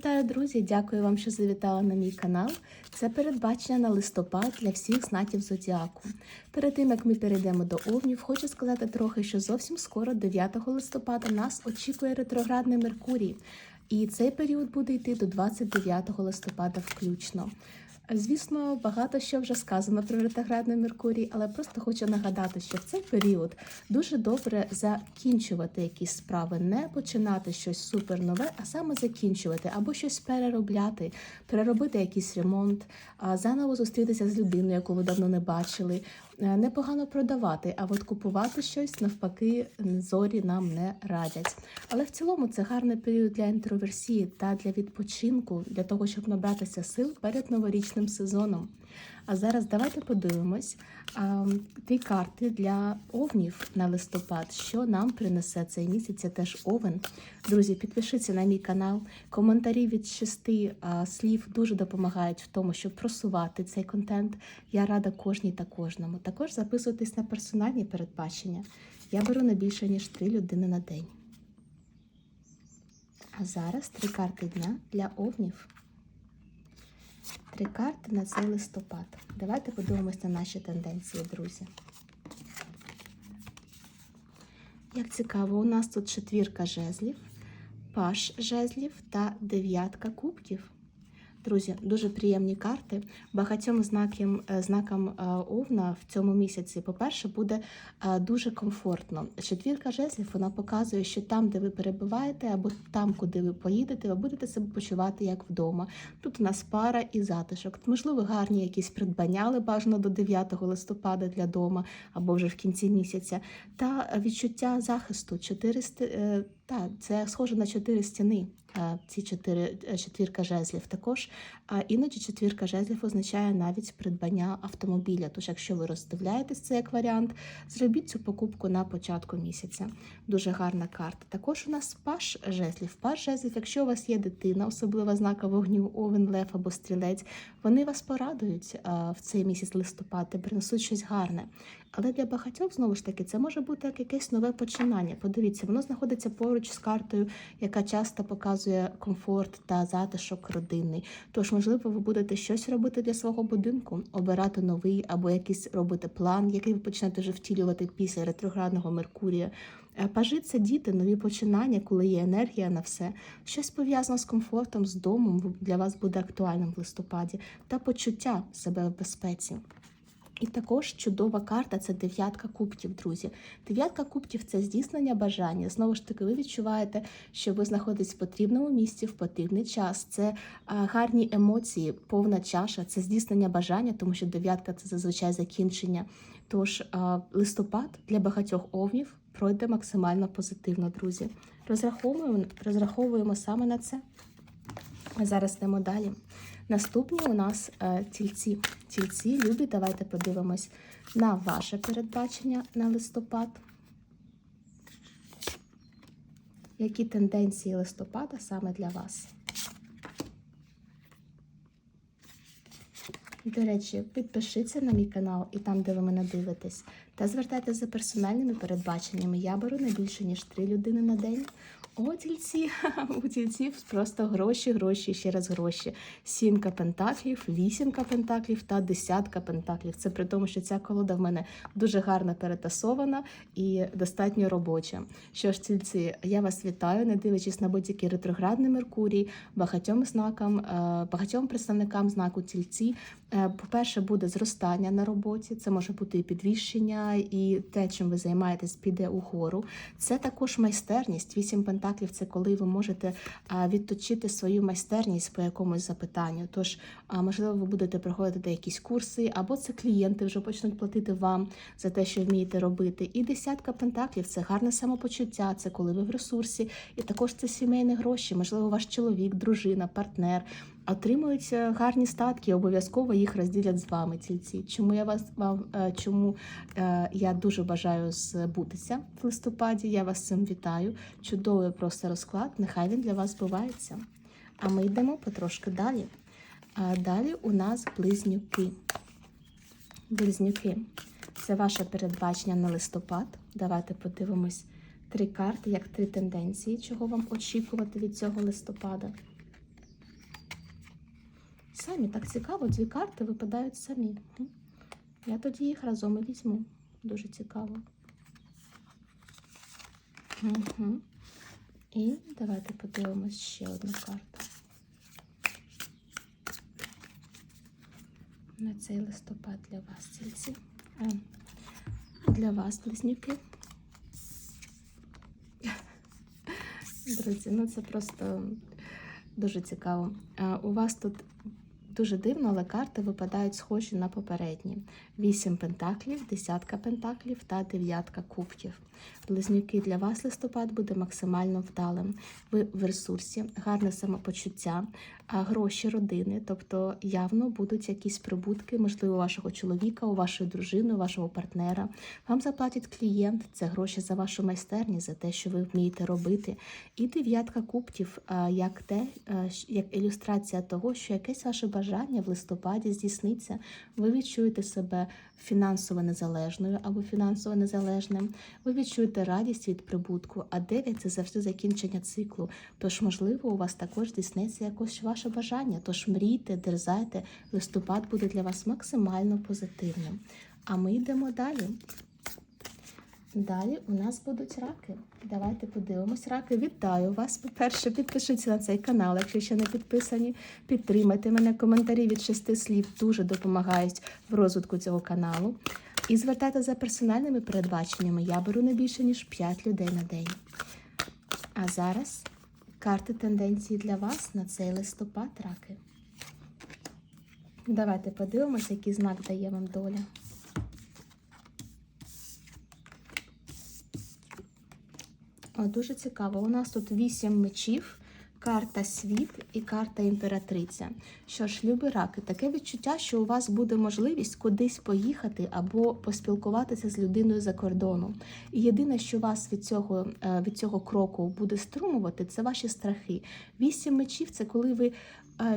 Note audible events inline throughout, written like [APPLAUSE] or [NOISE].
Вітаю, друзі! Дякую вам, що завітали на мій канал. Це передбачення на листопад для всіх знаків зодіаку. Перед тим як ми перейдемо до овнів, хочу сказати трохи, що зовсім скоро, 9 листопада, нас очікує ретроградний Меркурій. І цей період буде йти до 29 листопада включно. Звісно, багато що вже сказано про ретроградний Меркурій, але просто хочу нагадати, що в цей період дуже добре закінчувати якісь справи, не починати щось супернове, а саме закінчувати або щось переробляти, переробити якийсь ремонт, а заново зустрітися з людиною, яку ви давно не бачили. Е, Непогано продавати, а от купувати щось навпаки зорі нам не радять. Але в цілому це гарний період для інтроверсії та для відпочинку, для того, щоб набратися сил перед новорічним сезоном. А зараз давайте подивимось а, ті карти для овнів на листопад, що нам принесе цей місяць. Це теж овен. Друзі, підпишіться на мій канал. Коментарі від шести а, слів дуже допомагають в тому, щоб просувати цей контент. Я рада кожній та кожному. Також записуйтесь на персональні передбачення. Я беру не більше ніж три людини на день. А зараз три карти дня для овнів. Три карти на цей листопад. Давайте подивимось на наші тенденції, друзі. Як цікаво, у нас тут четвірка жезлів, паш жезлів та дев'ятка кубків. Друзі, дуже приємні карти. Багатьом знакам, знакам е, Овна в цьому місяці, по-перше, буде е, дуже комфортно. Четвірка жезлів вона показує, що там, де ви перебуваєте, або там, куди ви поїдете, ви будете себе почувати як вдома. Тут у нас пара і затишок. Можливо, гарні якісь придбання, бажано до 9 листопада для дома або вже в кінці місяця. Та відчуття захисту. Чотири сти- так, це схоже на чотири стіни. Ці чотири е, четвірка жезлів. Також а іноді четвірка жезлів означає навіть придбання автомобіля. Тож, якщо ви роздивляєтесь це як варіант, зробіть цю покупку на початку місяця. Дуже гарна карта. Також у нас паш жезлів. Паш жезлів, якщо у вас є дитина, особлива знака вогню, овен, лев або стрілець, вони вас порадують в цей місяць листопад, та принесуть щось гарне. Але для багатьох, знову ж таки, це може бути як якесь нове починання. Подивіться, воно знаходиться поруч з картою, яка часто показує комфорт та затишок родинний. Тож, можливо, ви будете щось робити для свого будинку, обирати новий або якийсь робити план, який ви почнете вже втілювати після ретроградного Меркурія. Е, Пажи це діти, нові починання, коли є енергія на все. Щось пов'язане з комфортом, з домом для вас буде актуальним в листопаді та почуття себе в безпеці. І також чудова карта це дев'ятка кубків, друзі. Дев'ятка кубків це здійснення бажання. Знову ж таки, ви відчуваєте, що ви знаходитесь в потрібному місці в потрібний час. Це гарні емоції, повна чаша, це здійснення бажання, тому що дев'ятка це зазвичай закінчення. Тож листопад для багатьох овнів пройде максимально позитивно, друзі. Розраховуємо, розраховуємо саме на це. А зараз йдемо далі. Наступні у нас е, тільці. Тільці, любі, давайте подивимось на ваше передбачення на листопад. Які тенденції листопада саме для вас? До речі, підпишіться на мій канал і там, де ви мене дивитесь, та звертайтеся за персональними передбаченнями. Я беру не більше, ніж три людини на день. О, тільці, [LAUGHS] у тільців просто гроші, гроші, ще раз гроші. Сімка пентаклів, вісімка пентаклів та десятка пентаклів. Це при тому, що ця колода в мене дуже гарно перетасована і достатньо робоча. Що ж, тільці, я вас вітаю, не дивлячись на будь-який ретроградний Меркурій, багатьом знакам, е, багатьом представникам знаку тільці. Е, По-перше, буде зростання на роботі, це може бути і підвищення, і те, чим ви займаєтесь, піде угору. Це також майстерність. Вісім пентаклів це коли ви можете відточити свою майстерність по якомусь запитанню. Тож, можливо, ви будете проходити якісь курси, або це клієнти вже почнуть платити вам за те, що вмієте робити. І десятка пентаклів це гарне самопочуття, це коли ви в ресурсі, і також це сімейні гроші. Можливо, ваш чоловік, дружина, партнер отримують гарні статки, обов'язково їх розділять з вами тільці. Чому я вас вам е, чому е, я дуже бажаю збутися в листопаді? Я вас цим вітаю. Чудовий просто розклад. Нехай він для вас збувається. А ми йдемо потрошки далі. А далі у нас близнюки. Близнюки. Це ваше передбачення на листопад. Давайте подивимось три карти, як три тенденції, чого вам очікувати від цього листопада. Самі так цікаво, дві карти випадають самі. Я тоді їх разом і візьму. Дуже цікаво. Угу. І давайте подивимось ще одну карту. На цей листопад для вас, тільці. Для вас, близнюки. Друзі, ну це просто дуже цікаво. У вас тут дуже дивно, але карти випадають схожі на попередні: вісім пентаклів, десятка пентаклів та дев'ятка кубків. Близнюки для вас листопад буде максимально вдалим. Ви в ресурсі, гарне самопочуття, гроші родини, тобто явно будуть якісь прибутки, можливо, вашого чоловіка, у вашої дружини, у вашого партнера. Вам заплатить клієнт, це гроші за вашу майстерність, за те, що ви вмієте робити. І дев'ятка кубків, як те, як ілюстрація того, що якесь ваше бажання в листопаді здійсниться. Ви відчуєте себе фінансово незалежною або фінансово незалежним. Ви відчуєте радість від прибутку, а 9 – це завжди закінчення циклу. Тож, можливо, у вас також здійсниться якось ваше бажання. Тож мрійте, дерзайте, листопад буде для вас максимально позитивним. А ми йдемо далі. Далі у нас будуть раки. Давайте подивимось. Раки, вітаю вас. По-перше, підпишіться на цей канал, якщо ще не підписані. Підтримайте мене. Коментарі від шести слів дуже допомагають в розвитку цього каналу. І звертайте за персональними передбаченнями. Я беру не більше, ніж 5 людей на день. А зараз карти тенденції для вас на цей листопад, раки. Давайте подивимося, який знак дає вам доля. Дуже цікаво. У нас тут вісім мечів, карта світ і карта імператриця. Що ж, любі раки, таке відчуття, що у вас буде можливість кудись поїхати або поспілкуватися з людиною за кордону. І єдине, що вас від цього, е, від цього кроку буде струмувати, це ваші страхи. Вісім мечів це коли ви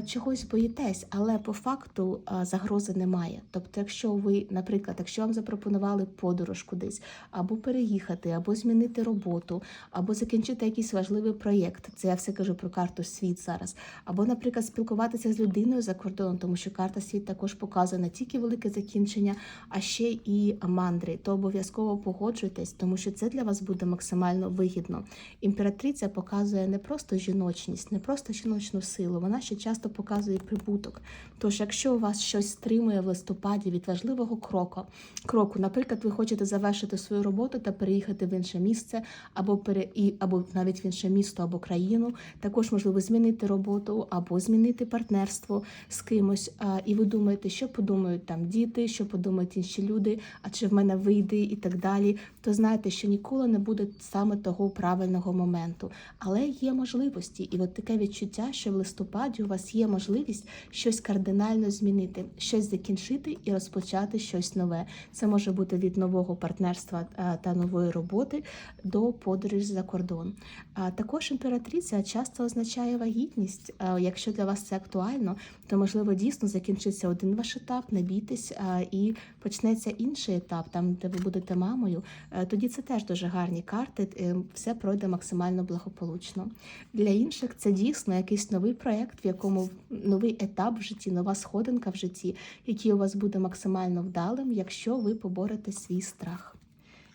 чогось боїтесь, але по факту е, загрози немає. Тобто, якщо ви, наприклад, якщо вам запропонували подорож кудись, або переїхати, або змінити роботу, або закінчити якийсь важливий проєкт, це я все кажу про карту світ зараз, або, наприклад, спілкуватися з людиною за кордоном, тому що карта світ також показує не тільки велике закінчення, а ще і мандри, то обов'язково погоджуйтесь, тому що це для вас буде максимально вигідно. Імператриця показує не просто жіночність, не просто жіночну силу, вона ще часто показує прибуток. Тож, якщо у вас щось стримує в листопаді від важливого кроку, кроку, наприклад, ви хочете завершити свою роботу та переїхати в інше місце, або пере і або навіть в інше місто або країну, також можливо змінити роботу або змінити партнерство з кимось. А, і ви думаєте, що подумають там діти, що подумають інші люди, а чи в мене вийде і так далі. То знаєте, що ніколи не буде саме того правильного моменту, але є можливості, і от таке відчуття, що в листопаді у вас є можливість щось кардинально змінити, щось закінчити і розпочати щось нове. Це може бути від нового партнерства та нової роботи до подорожі за кордон. А також імператриця часто означає вагітність. Якщо для вас це актуально, то можливо дійсно закінчиться один ваш етап, не бійтесь, і почнеться інший етап, там де ви будете мамою. Е, Тоді це теж дуже гарні карти. е, Все пройде максимально благополучно. Для інших це дійсно якийсь новий проєкт, в якому новий етап в житті, нова сходинка в житті, який у вас буде максимально вдалим, якщо ви поборете свій страх.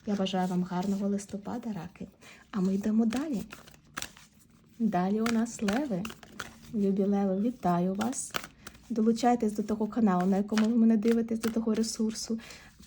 Я бажаю вам гарного листопада, раки. А ми йдемо далі. Далі у нас леви. Любі леви, вітаю вас. Долучайтесь до того каналу, на якому ви мене дивитесь, до того ресурсу.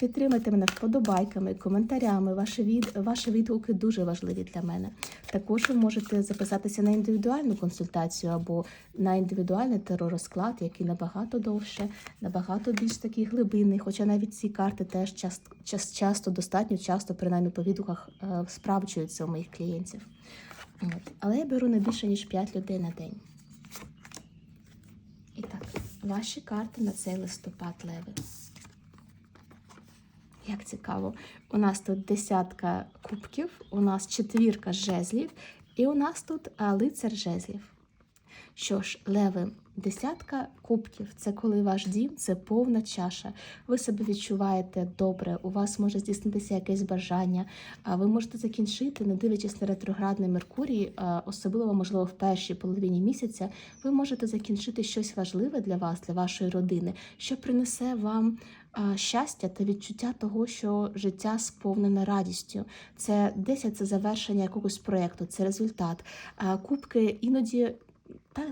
Підтримайте мене вподобайками, коментарями. Ваші від... ваші відгуки дуже важливі для мене. Також ви можете записатися на індивідуальну консультацію або на індивідуальний теророзклад, який набагато довше, набагато більш такий глибинний. Хоча навіть ці карти теж часто, часто достатньо часто, принаймні по відгуках, е, справджуються у моїх клієнтів. От. Але я беру не більше ніж 5 людей на день. І так, ваші карти на цей листопад леви. Як цікаво, у нас тут десятка кубків, у нас четвірка жезлів, і у нас тут а, лицар жезлів. Що ж, леви, десятка кубків це коли ваш дім, це повна чаша. Ви себе відчуваєте добре, у вас може здійснитися якесь бажання, а ви можете закінчити, не дивлячись на ретроградний Меркурій, особливо, можливо, в першій половині місяця, ви можете закінчити щось важливе для вас, для вашої родини, що принесе вам щастя та відчуття того, що життя сповнене радістю. Це 10 це завершення якогось проєкту, це результат. Кубки іноді.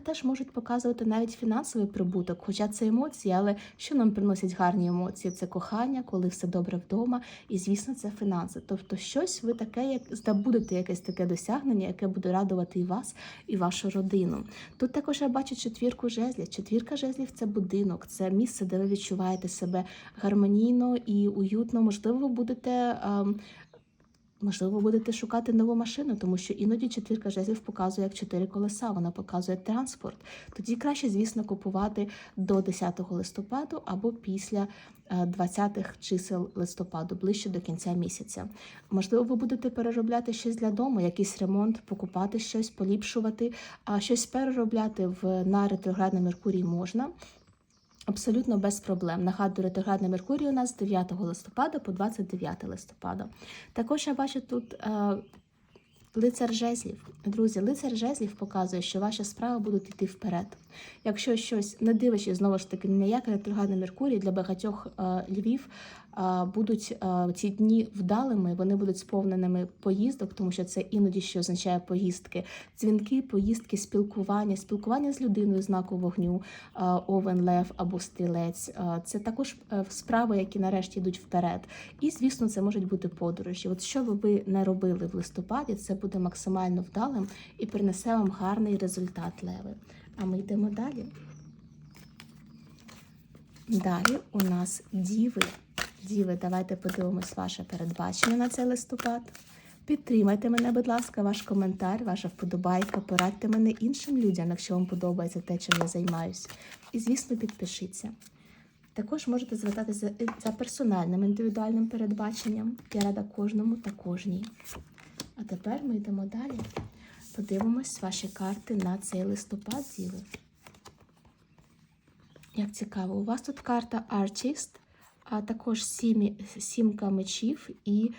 Теж можуть показувати навіть фінансовий прибуток, хоча це емоції, але що нам приносять гарні емоції? Це кохання, коли все добре вдома, і звісно, це фінанси. Тобто, щось ви таке, як здобудете якесь таке досягнення, яке буде радувати і вас, і вашу родину. Тут також я бачу четвірку жезлів. Четвірка жезлів це будинок, це місце, де ви відчуваєте себе гармонійно і уютно. Можливо, ви будете. ем, Можливо, будете шукати нову машину, тому що іноді четвірка жезлів показує як чотири колеса, вона показує транспорт. Тоді краще, звісно, купувати до 10 листопаду або після 20-х чисел листопаду, ближче до кінця місяця. Можливо, ви будете переробляти щось для дому, якийсь ремонт, покупати щось, поліпшувати, а щось переробляти в на ретроградний Меркурій можна. Абсолютно без проблем. Нагадую, ретроградний Меркурій у нас з 9 листопада по 29 листопада. Також я бачу тут е, лицар жезлів. Друзі, лицар жезлів показує, що ваші справи будуть йти вперед. Якщо щось, не дивлячись, знову ж таки, ніякий ретроградний Меркурій для багатьох е, львів будуть ці дні вдалими, вони будуть сповненими поїздок, тому що це іноді що означає поїздки, дзвінки, поїздки, спілкування, спілкування з людиною знаку вогню, овен, лев або стрілець. Це також е, справи, які нарешті йдуть вперед. І, звісно, це можуть бути подорожі. От що би ви не робили в листопаді, це буде максимально вдалим і принесе вам гарний результат, леви. А ми йдемо далі. Далі у нас діви. Діви, давайте подивимось ваше передбачення на цей листопад. Підтримайте мене, будь ласка, ваш коментар, ваша вподобайка, порадьте мене іншим людям, якщо вам подобається те, чим я займаюсь. І, звісно, підпишіться. Також можете звертатися за персональним індивідуальним передбаченням. Я рада кожному та кожній. А тепер ми йдемо далі. Подивимось ваші карти на цей листопад, діви. Як цікаво, у вас тут карта Artist, а також сімі, сімка мечів і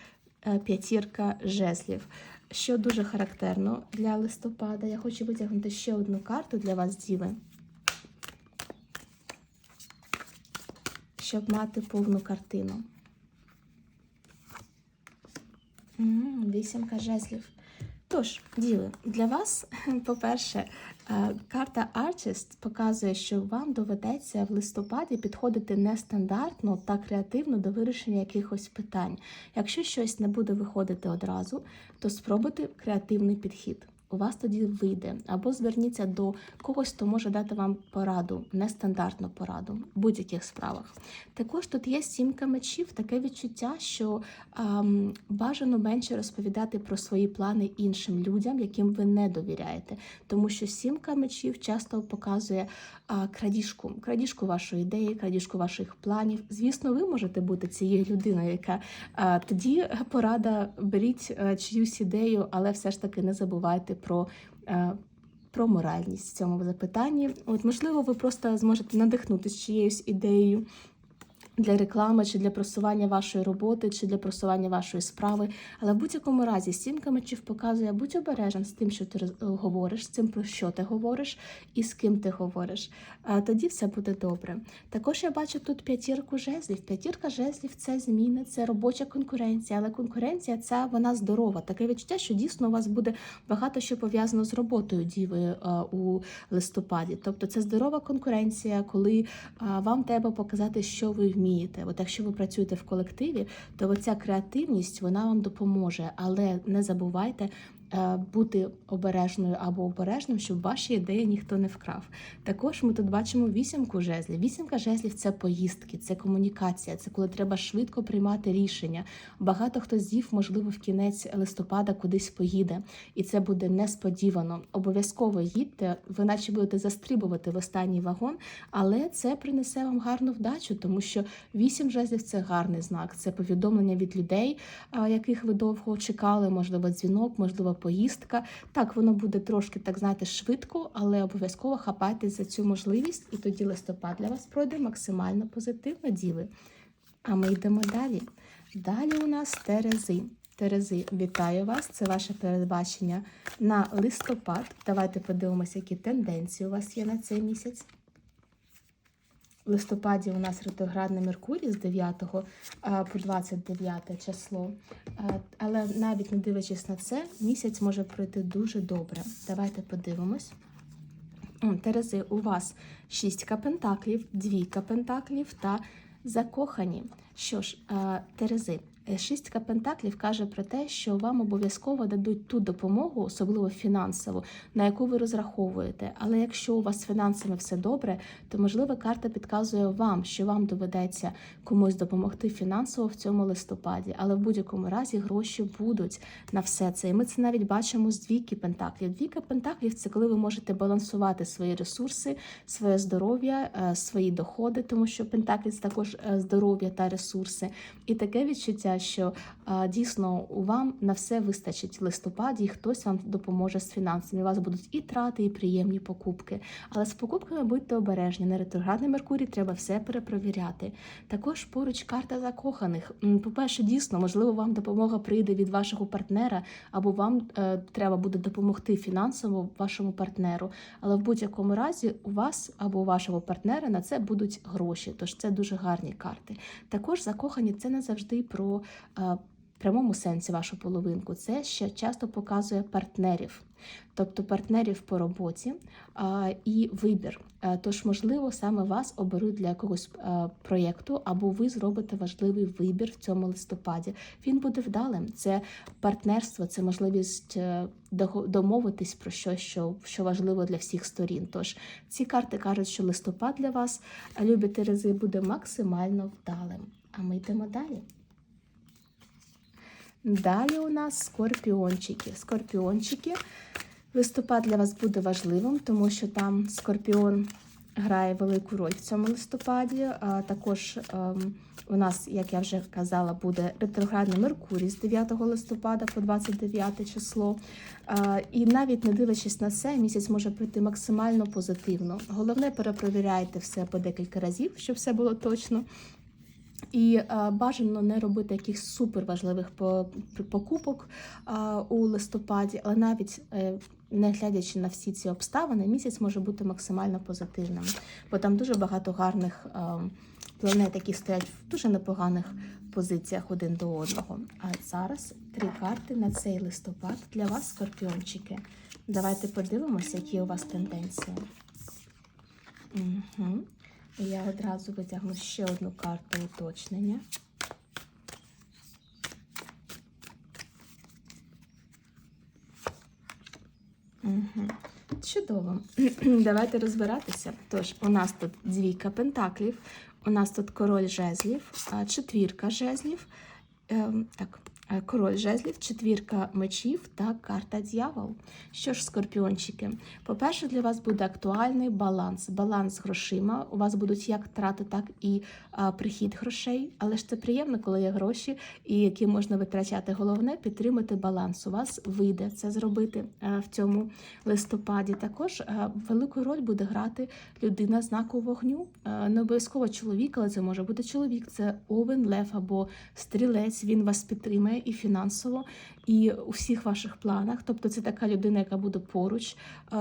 е, п'ятірка жезлів. Що дуже характерно для листопада. Я хочу витягнути ще одну карту для вас, діви, щоб мати повну картину. Вісімка жезлів. Тож, діви, для вас, [LAUGHS] по-перше, карта Artist показує, що вам доведеться в листопаді підходити нестандартно та креативно до вирішення якихось питань. Якщо щось не буде виходити одразу, то спробуйте креативний підхід. У вас тоді вийде, або зверніться до когось, хто може дати вам пораду, нестандартну пораду в будь-яких справах. Також тут є сімка мечів, таке відчуття, що ам, бажано менше розповідати про свої плани іншим людям, яким ви не довіряєте. Тому що сімка мечів часто показує а, крадіжку, крадіжку вашої ідеї, крадіжку ваших планів. Звісно, ви можете бути цією людиною, яка а, тоді порада беріть а, чиюсь ідею, але все ж таки не забувайте про. про моральність в цьому запитанні. От, можливо, ви просто зможете надихнутися чиєюсь ідеєю для реклами, чи для просування вашої роботи, чи для просування вашої справи. Але в будь-якому разі сімка мечів показує, будь обережен з тим, що ти говориш, з тим, про що ти говориш і з ким ти говориш. Тоді все буде добре. Також я бачу тут п'ятірку жезлів. П'ятірка жезлів це зміни, це робоча конкуренція, але конкуренція ця вона здорова. Таке відчуття, що дійсно у вас буде багато що пов'язано з роботою діви е, у листопаді. Тобто це здорова конкуренція, коли вам треба показати, що ви вмієте. От якщо ви працюєте в колективі, то оця креативність вона вам допоможе, але не забувайте. Е, Бути обережною або обережним, щоб ваші ідеї ніхто не вкрав. Також ми тут бачимо вісімку жезлів. Вісімка жезлів це поїздки, це комунікація, це коли треба швидко приймати рішення. Багато хто з дів, можливо, в кінець листопада кудись поїде, і це буде несподівано. Обов'язково їдьте, ви наче будете застрибувати в останній вагон, але це принесе вам гарну вдачу, тому що вісім жезлів це гарний знак. Це повідомлення від людей, яких ви довго чекали, можливо, дзвінок, можливо, поїздка. Так, воно буде трошки, так знаєте, швидко, але обов'язково хапайтесь за цю можливість, і тоді листопад для вас пройде максимально позитивно, діви. А ми йдемо далі. Далі у нас Терези. Терези, вітаю вас! Це ваше передбачення на листопад. Давайте подивимося, які тенденції у вас є на цей місяць. Листопаді у нас ретроградний Меркурій з 9 по 29 число. Але навіть не дивлячись на це, місяць може пройти дуже добре. Давайте подивимось. Терези, у вас шістка пентаклів, двійка пентаклів та закохані. Що ж, Терези, шістка пентаклів каже про те, що вам обов'язково дадуть ту допомогу, особливо фінансову, на яку ви розраховуєте. Але якщо у вас з фінансами все добре, то можливо карта підказує вам, що вам доведеться комусь допомогти фінансово в цьому листопаді. Але в будь-якому разі гроші будуть на все це. І ми це навіть бачимо з двійки пентаклів. Двійка пентаклів це коли ви можете балансувати свої ресурси, своє здоров'я, е, свої доходи, тому що пентаклі це також е, здоров'я та ресурси. І таке відчуття, що дійсно вам на все вистачить в листопаді, і хтось вам допоможе з фінансами. У вас будуть і трати, і приємні покупки. Але з покупками будьте обережні. На ретроградний Меркурій треба все перепровіряти. Також поруч карта закоханих. По-перше, дійсно, можливо, вам допомога прийде від вашого партнера, або вам е, треба буде допомогти фінансово вашому партнеру. Але в будь-якому разі у вас або у вашого партнера на це будуть гроші. Тож це дуже гарні карти. Також закохані це не завжди про прямому сенсі вашу половинку. Це ще часто показує партнерів, тобто партнерів по роботі а, і вибір. Е, Тож, можливо, саме вас оберуть для якогось е, проєкту, або ви зробите важливий вибір в цьому листопаді. Він буде вдалим. Це партнерство, це можливість е, домовитись про щось, що, що важливо для всіх сторін. Тож ці карти кажуть, що листопад для вас, е, любі Терези, буде максимально вдалим. А ми йдемо далі. Далі у нас скорпіончики. Скорпіончики. Листопад для вас буде важливим, тому що там скорпіон грає велику роль в цьому листопаді. А також ем, у нас, як я вже казала, буде ретроградний Меркурій з 9 листопада по 29 число. І навіть не дивлячись на це, місяць може пройти максимально позитивно. Головне, перепровіряйте все по декілька разів, щоб все було точно. І е, бажано не робити якихось суперважливих по- покупок е, у листопаді, але навіть е, не глядячи на всі ці обставини, місяць може бути максимально позитивним, бо там дуже багато гарних планет, які стоять в дуже непоганих позиціях один до одного. А зараз три карти на цей листопад для вас, скорпіончики. Давайте подивимося, які у вас тенденції. Угу. Я одразу витягну ще одну карту уточнення. Угу. Чудово. [CLEARS THROAT] Давайте розбиратися. Тож, у нас тут двійка пентаклів, у нас тут король жезлів, четвірка жезлів. Ем, так, е, король жезлів, четвірка мечів та карта дьявол. Що ж, скорпіончики, по-перше, для вас буде актуальний баланс. Баланс грошима. У вас будуть як трати, так і а, прихід грошей. Але ж це приємно, коли є гроші, і які можна витрачати. Головне підтримати баланс. У вас вийде це зробити е, в цьому листопаді. Також е, велику роль буде грати людина знаку вогню. Е, Не обов'язково чоловік, але це може бути чоловік. Це овен, лев або стрілець. Він вас підтримує і фінансово, і у всіх ваших планах. Тобто, це така людина, яка буде поруч. Е,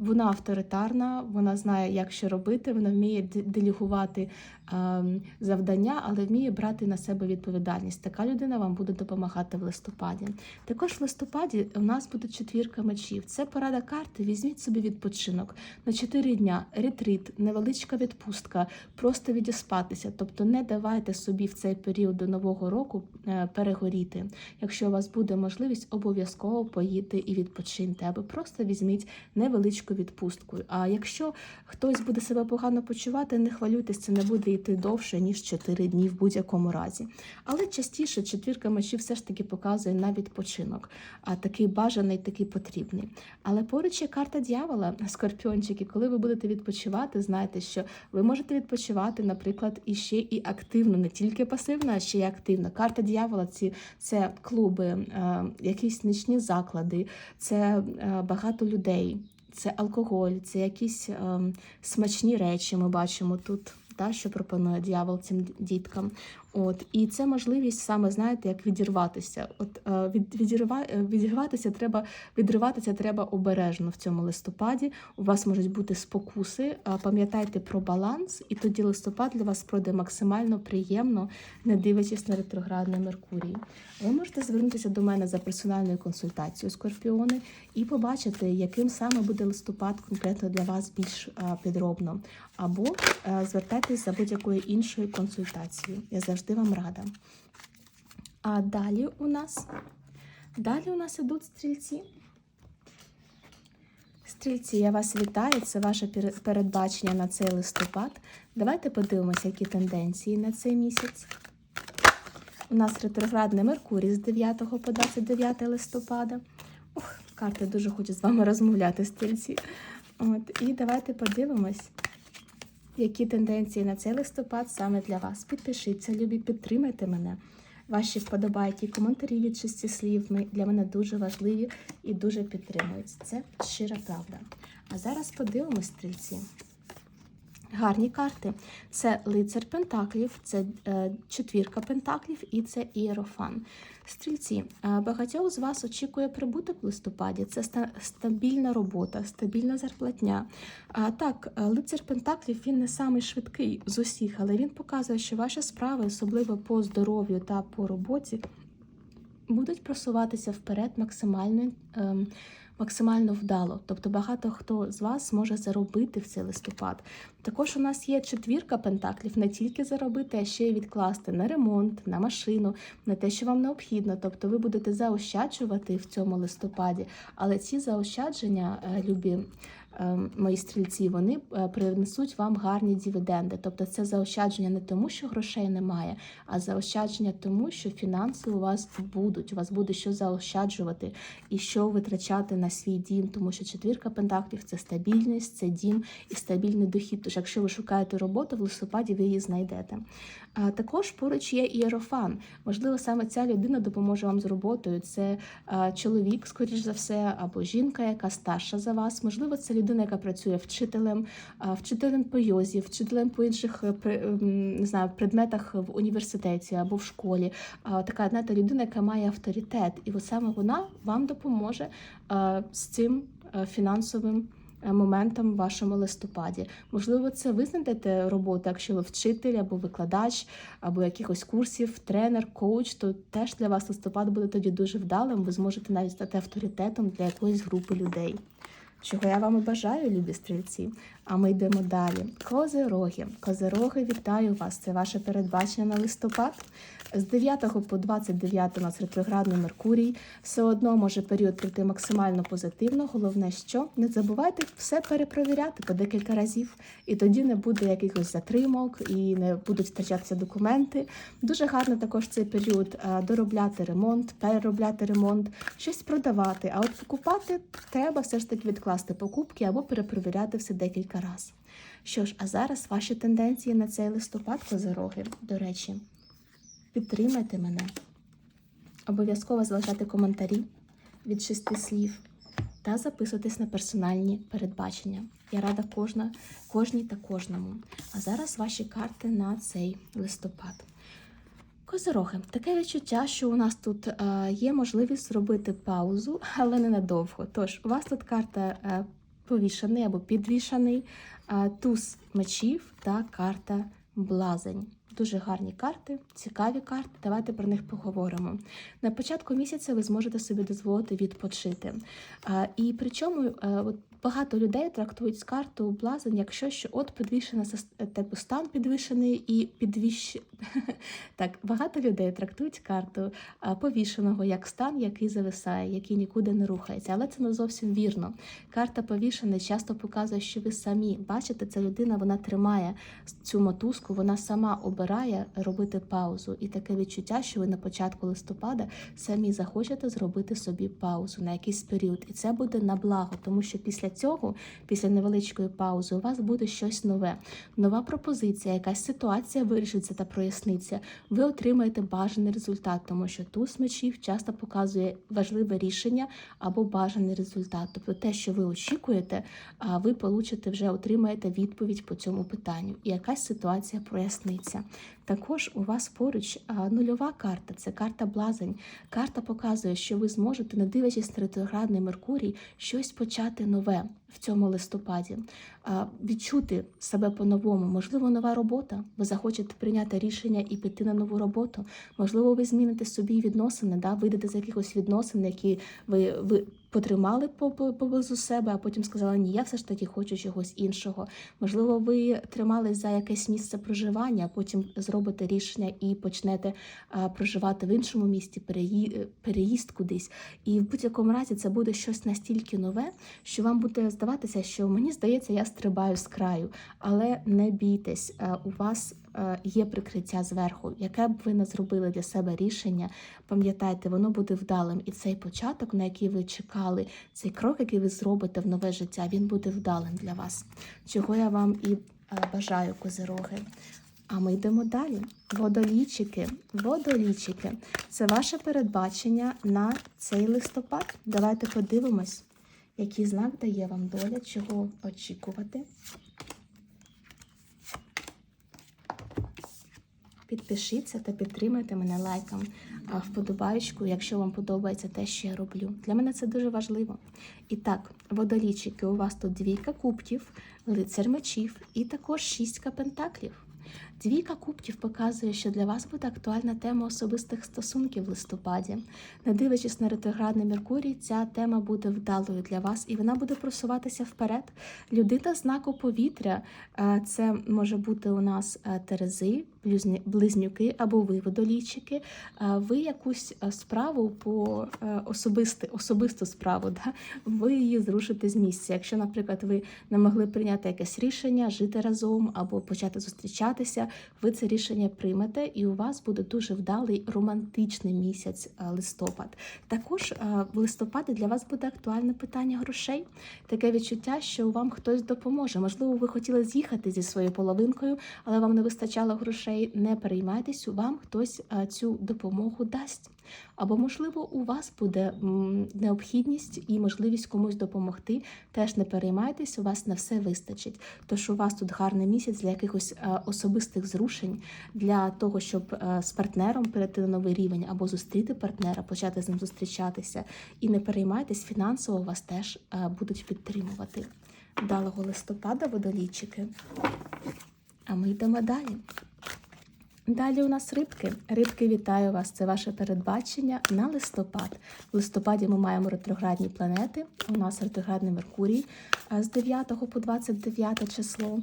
Вона авторитарна, вона знає, як що робити, вона вміє де- делегувати е, завдання, але вміє брати на себе відповідальність. Така людина вам буде допомагати в листопаді. Також в листопаді у нас буде четвірка мечів. Це порада карти. Візьміть собі відпочинок на 4 дня, ретрит, невеличка відпустка, просто відіспатися. Тобто не давайте собі в цей період до нового року е, перегоріти. Якщо у вас буде можливість, обов'язково поїдьте і відпочиньте, або просто візьміть невеличку відпустку. А якщо хтось буде себе погано почувати, не хвилюйтесь, це не буде йти довше ніж 4 дні в будь-якому разі. Але частіше четвірка мечів все ж таки показує на відпочинок, а такий бажаний, такий потрібний. Але поруч є карта дьявола, скорпіончики. Коли ви будете відпочивати, знайте, що ви можете відпочивати, наприклад, і ще і активно, не тільки пасивно, а ще й активно. Карта дьявола ці це клуби, е, якісь нічні заклади, це е, багато людей, це алкоголь, це якісь е, смачні речі. Ми бачимо тут. Та, що пропонує дьявол цим діткам. От і це можливість саме знаєте, як відірватися. От е, від відірва, е, відірватися треба відриватися треба обережно в цьому листопаді. У вас можуть бути спокуси. Пам'ятайте про баланс, і тоді листопад для вас пройде максимально приємно, не дивлячись на ретроградний Меркурій. Ви можете звернутися до мене за персональною консультацією скорпіони і побачити, яким саме буде листопад конкретно для вас більш е, підробно. Або звертайтесь за будь-якою іншою консультацією. Я завжди вам рада. А далі у нас далі у нас ідуть стрільці. Стрільці, я вас вітаю. Це ваше передбачення на цей листопад. Давайте подивимося, які тенденції на цей місяць. У нас ретроградний Меркурій з 9 по 29 листопада. Ух, карти дуже хочуть з вами розмовляти, стрільці. От, і давайте подивимось, які тенденції на цей листопад саме для вас. Підпишіться, любі, підтримайте мене. Ваші вподобайки, коментарі від шести слів для мене дуже важливі і дуже підтримують. Це щира правда. А зараз подивимось, стрільці. Гарні карти. Це лицар Пентаклів, це е, четвірка Пентаклів і це Ієрофан. Стрільці, е, багатьох з вас очікує прибуток в листопаді. Це ста- стабільна робота, стабільна зарплатня. А так, е, лицар Пентаклів він не самий швидкий з усіх, але він показує, що ваші справи, особливо по здоров'ю та по роботі, будуть просуватися вперед максимально, ем, максимально вдало. Тобто багато хто з вас може заробити в цей листопад. Також у нас є четвірка пентаклів, не тільки заробити, а ще й відкласти на ремонт, на машину, на те, що вам необхідно. Тобто ви будете заощаджувати в цьому листопаді, але ці заощадження, е, любі мої стрільці, вони е, принесуть вам гарні дивіденди. Тобто це заощадження не тому, що грошей немає, а заощадження тому, що фінанси у вас будуть. У вас буде що заощаджувати і що витрачати на свій дім, тому що четвірка пентаклів це стабільність, це дім і стабільний дохід. Тож, якщо ви шукаєте роботу в листопаді, ви її знайдете. Також поруч є ієрофан. Можливо, саме ця людина допоможе вам з роботою. Це чоловік, скоріш за все, або жінка, яка старша за вас. Можливо, це людина, яка працює вчителем, вчителем по йозі, вчителем по інших е, ем, не знаю, предметах в університеті або в школі. Така знаєте, людина, яка має авторитет, і от саме вона вам допоможе з цим е, фінансовим моментом в вашому листопаді. Можливо, це ви знайдете роботу, якщо ви вчитель або викладач, або якихось курсів, тренер, коуч, то теж для вас листопад буде тоді дуже вдалим. Ви зможете навіть стати авторитетом для якоїсь групи людей. Чого я вам і бажаю, любі стрільці. А ми йдемо далі. Козироги. Козироги, вітаю вас. Це ваше передбачення на листопад. З 9 по 29 у нас ретроградний Меркурій. Все одно може період прийти максимально позитивно. Головне, що не забувайте все перепровіряти по декілька разів, і тоді не буде якихось затримок і не будуть втрачатися документи. Дуже гарно також цей період е, доробляти ремонт, переробляти ремонт, щось продавати. А от покупати треба все ж таки відкласти покупки або перепровіряти все декілька разів. Що ж, а зараз ваші тенденції на цей листопад козироги, до речі. Підтримайте мене. Обов'язково залишати коментарі від шести слів та записуйтесь на персональні передбачення. Я рада кожна, кожній та кожному. А зараз ваші карти на цей листопад. Козироги, таке відчуття, що у нас тут е, є можливість зробити паузу, але не надовго. Тож, у вас тут карта е, повішаний або підвішаний, туз мечів та карта блазень. Дуже гарні карти, цікаві карти. Давайте про них поговоримо. На початку місяця ви зможете собі дозволити відпочити. І причому е, от багато людей трактують карту блазень, якщо що от підвішена сос- типу стан підвішений і підвіщ... [LAUGHS] Так, багато людей трактують карту повішеного як стан, який зависає, який нікуди не рухається. Але це не зовсім вірно. Карта повішений часто показує, що ви самі бачите, ця людина вона тримає цю мотузку, вона сама обирає робити паузу. І таке відчуття, що ви на початку листопада самі захочете зробити собі паузу на якийсь період. І це буде на благо, тому що після цього, після невеличкої паузи, у вас буде щось нове, нова пропозиція, якась ситуація вирішиться та проясниться. Ви отримаєте бажаний результат, тому що туз мечів часто показує важливе рішення або бажаний результат. Тобто те, що ви очікуєте, ви получите вже отримаєте відповідь по цьому питанню, і якась ситуація проясниться. Також у вас поруч нульова карта це карта блазень. Карта показує, що ви зможете, не дивлячись на ретроградний Меркурій, щось почати нове в цьому листопаді, відчути себе по-новому. Можливо, нова робота. Ви захочете прийняти рішення і піти на нову роботу. Можливо, ви зміните собі відносини, да? вийдете з якихось відносин, які ви, ви потримали по- по- поблизу себе, а потім сказали, ні, я все ж таки хочу чогось іншого. Можливо, ви тримались за якесь місце проживання, а потім зробите рішення і почнете проживати в іншому місті, переї- переїзд кудись. І в будь-якому разі це буде щось настільки нове, що вам буде здаватися, що мені здається, я стрибаю з краю, але не бійтесь, у вас є прикриття зверху. Яке б ви не зробили для себе рішення, пам'ятайте, воно буде вдалим. І цей початок, на який ви чекали, цей крок, який ви зробите в нове життя, він буде вдалим для вас. Чого я вам і е, бажаю, козироги. А ми йдемо далі. Водолійчики. Водолійчики. Це ваше передбачення на цей листопад. Давайте подивимось, який знак дає вам доля, чого очікувати. Підпишіться та підтримайте мене лайком, вподобаючку, якщо вам подобається те, що я роблю. Для мене це дуже важливо. І так, водолічики, у вас тут двійка кубків, лицар мечів і також шістка пентаклів. Двійка кубків показує, що для вас буде актуальна тема особистих стосунків в листопаді. Не дивлячись на ретроградний Меркурій, ця тема буде вдалою для вас і вона буде просуватися вперед. Людина знаку повітря е, це може бути у нас е, Терези, близнюки або ви водолійчики. Е, Ви якусь справу по особисти, особисту справу, да? ви її зрушите з місця. Якщо, наприклад, ви не могли прийняти якесь рішення, жити разом або почати зустрічатися, ви це рішення приймете, і у вас буде дуже вдалий романтичний місяць е, листопад. Також е, в листопаді для вас буде актуальне питання грошей. Таке відчуття, що вам хтось допоможе. Можливо, ви хотіли з'їхати зі своєю половинкою, але вам не вистачало грошей. Не переймайтесь, вам хтось е, цю допомогу дасть. Або, можливо, у вас буде необхідність і можливість комусь допомогти. Теж не переймайтесь, у вас на все вистачить. Тож у вас тут гарний місяць для якихось е, особистих зрушень, для того, щоб е, з партнером перейти на новий рівень, або зустріти партнера, почати з ним зустрічатися. І не переймайтесь, фінансово вас теж е, будуть підтримувати. Вдалого листопада, водолійчики. А ми йдемо далі. Далі у нас рибки. Рибки, вітаю вас! Це ваше передбачення на листопад. В листопаді ми маємо ретроградні планети. У нас ретроградний Меркурій з 9 по 29 число.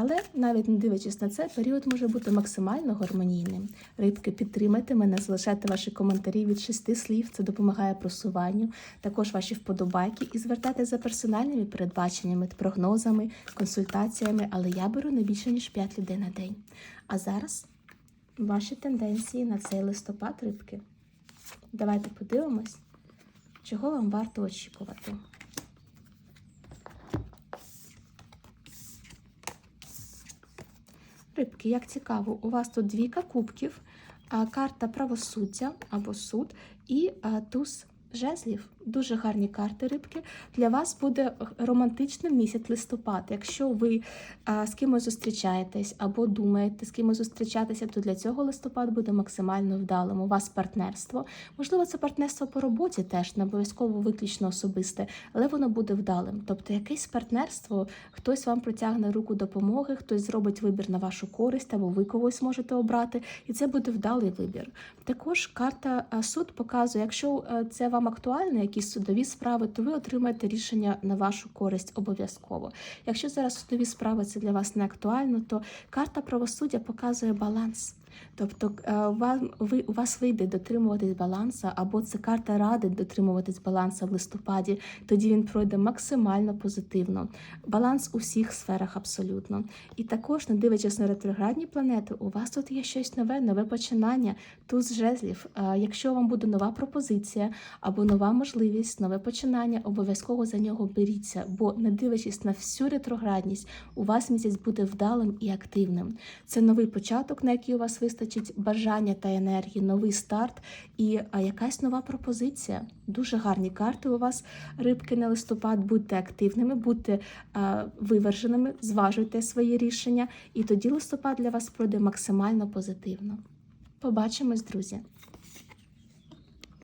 Але навіть не дивлячись на це, період може бути максимально гармонійним. Рибки, підтримайте мене, залишайте ваші коментарі від шести слів. Це допомагає просуванню. Також ваші вподобайки і звертайтеся за персональними передбаченнями, прогнозами, консультаціями. Але я беру не більше ніж 5 людей на день. А зараз ваші тенденції на цей листопад рибки. Давайте подивимось, чого вам варто очікувати. Рибки, як цікаво, у вас тут двійка кубків, карта правосуддя або суд і туз жезлів. Дуже гарні карти рибки. Для вас буде романтичним місяць листопад. Якщо ви а, з кимось зустрічаєтесь або думаєте з кимось зустрічатися, то для цього листопад буде максимально вдалим. У вас партнерство. Можливо, це партнерство по роботі теж, не обов'язково виключно особисте, але воно буде вдалим. Тобто, якесь партнерство, хтось вам протягне руку допомоги, хтось зробить вибір на вашу користь, або ви когось можете обрати, і це буде вдалий вибір. Також карта суд показує, якщо е, це вам актуально, якісь судові справи, то ви отримаєте рішення на вашу користь обов'язково. Якщо зараз судові справи це для вас не актуально, то карта правосуддя показує баланс. Тобто е, вам, ви, у вас вийде дотримуватись балансу, або це карта радить дотримуватись балансу в листопаді, тоді він пройде максимально позитивно. Баланс у всіх сферах абсолютно. І також, не дивлячись на ретроградні планети, у вас тут є щось нове, нове починання, туз жезлів. Е, Якщо вам буде нова пропозиція або нова можливість, нове починання, обов'язково за нього беріться, бо не дивлячись на всю ретроградність, у вас місяць буде вдалим і активним. Це новий початок, на який у вас вистачить бажання та енергії, новий старт і якась нова пропозиція. Дуже гарні карти у вас, рибки на листопад. Будьте активними, будьте виверженими, зважуйте свої рішення, і тоді листопад для вас пройде максимально позитивно. Побачимось, друзі!